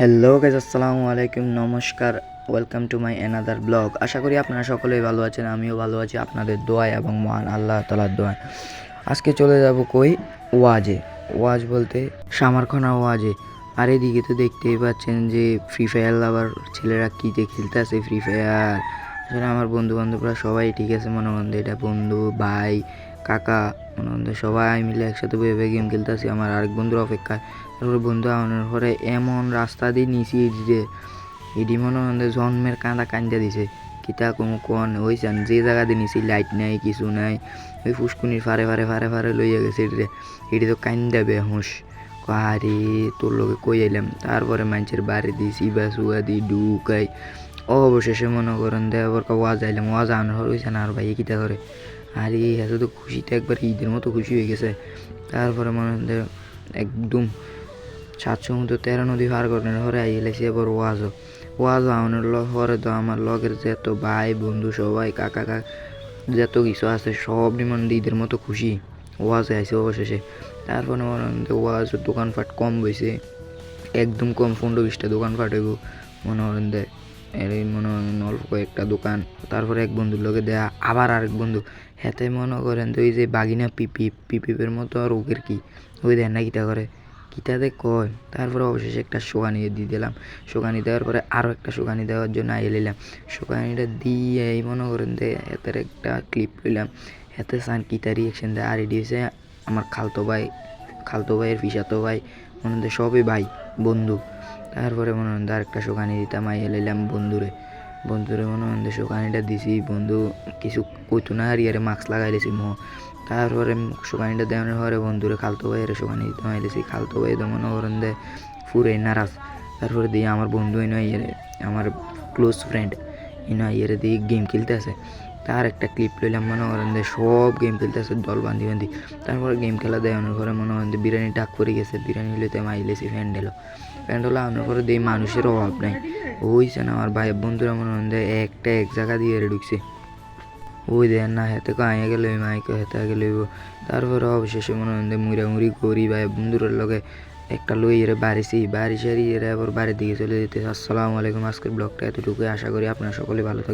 Hello guys আসসালামু আলাইকুম, নমস্কার welcome to my another blog আশা করি আপনারা সকলেই ভালো আছেন, আমিও ভালো আছি, আপনাদের দোয়ায় এবং মহান আল্লাহ তালার দোয়ায় আজকে চলে যাব কই? ওয়াজে। ওয়াজ বলতে সামারখানা ওয়াজে। আর এদিকে তো দেখতেই পাচ্ছেন যে ফ্রি ফায়ার আবার ছেলেরা কী দিয়ে খেলতে আছে ফ্রি ফায়ার আসলে আমার বন্ধু বান্ধবরা সবাই ঠিক আছে, মনে মনে এটা বন্ধু, ভাই কাকা মনে সবাই মিলে একসাথে বয়ে গেম খেলতে আছি আমার আরেক বন্ধুর অপেক্ষায়। তারপরে বন্ধু আমার পরে এমন রাস্তা দিয়ে নিছি যে এডি মনে মনে জন্মের কাঁদা কান্দা দিছে। কিতা কোনো? কোন হইছেন যে জায়গা দিয়ে নিছি লাইট নাই, কিছু নাই, ওই ফুসকুনির ফারে ফারে ফারে ফারে লইয়া গেছে এটি এটি তো কান্দা বেহুশ। আরে, তোর লোকে কই এলাম তারপরে মানুষের বাড়ি দিই সিবা সুয়া দিই ঢুকাই। অবশেষে মনে করেন দে আবার ওয়াজ আইলাম, ওয়াজ আনার হয়েছে না আর ভাই কিতা করে? আরে এত তো খুশিতে একবার ঈদের মতো খুশি হয়ে গেছে। তারপরে মনে হয় একদম সাতশো মতো তেরো নদী পার করার পরে আই এলেছি এবার ওয়াজও। ওয়াজ আউনের হরে তো আমার লগের যত ভাই, বন্ধু, সবাই, কাকা কাকা যত কিছু আছে, সব নিমন ঈদের মতো খুশি। ওয়াজে আইসে অবশেষে। তারপরে মনে হয় যে ওয়াজের দোকানপাট কম বইছে একদম কম, পনেরো বিশটা দোকানপাট হইব। মনে করেন দে এর মনে হয় অল্প কয়েকটা দোকান। তারপরে এক বন্ধুর লোকে দেয়া, আবার আরেক বন্ধু। হেতে মনে করেন তো ওই যে বাগিনা পিপি, পিপিপের মতো আর ওকের কি? ওই দেন না কিতা করে? কিতাতে কয়? তারপরে অবশেষে একটা শোকানি দিয়ে দিলাম। শোকানি দেওয়ার পরে আরও একটা শোকানি দেওয়ার জন্য আইয়ে নিলাম শোকানিটা দিয়ে এই মনে করেন যে এতের একটা ক্লিপ পেলাম এতে সান কিতা রিয়েকশন দেয়? আর এটি আমার খালতো ভাই, খালতো ভাইয়ের পিসাতো ভাই। মনে সবই ভাই, বন্ধু। তারপরে মনে হয় আরেকটা শুকানি দিতাম আই এলাম বন্ধুরে। বন্ধুরে মনে হয় শুকানিটা দিছি, বন্ধু কিছু কইতো না আর ইয়ারে মাস্ক লাগাই দিছি মো তারপরে শুকানিটা দেওয়ার পরে বন্ধুরে খালতো ভাইয়ের শুকানি দিতে আইলেছি খালতো ভাই তো মনে করেন দে ফুরে নারাজ। তারপরে দিয়ে আমার বন্ধু নয় আমার ক্লোজ ফ্রেন্ড এনে ইয়ে দিয়ে গেম খেলতে আছে তার একটা ক্লিপ লইলাম, মনে করেন যে সব গেম খেলতে আছে দল বান্ধি বান্ধি। তারপরে গেম খেলা দেওয়ানোর পরে মনে করেন বিরিয়ানি ডাক করে গেছে, বিরিয়ানি লইতে মাইলেছি ফ্যান্ডেলো ফ্যান্ডেলো আনার পরে দিয়ে মানুষের অভাব নাই। হইছে না আমার ভাই, বন্ধুরা মনে করেন যে একটা এক জায়গা দিয়ে ঢুকছে। ওই দেন না, হেতে কাঁয়ে গেল মাইকে হেতে গেলে তারপরে অবশেষে মনে হয় মুড়ামুড়ি করি ভাই বন্ধুরের লগে একটা লই এর বাড়িছি বাড়ি সারি এরা আবার বাড়ির দিকে চলে যেতে। আসসালামু আলাইকুম, আজকের ব্লগটা এতটুকুই। আশা করি আপনারা সকলে ভালো থাকবেন।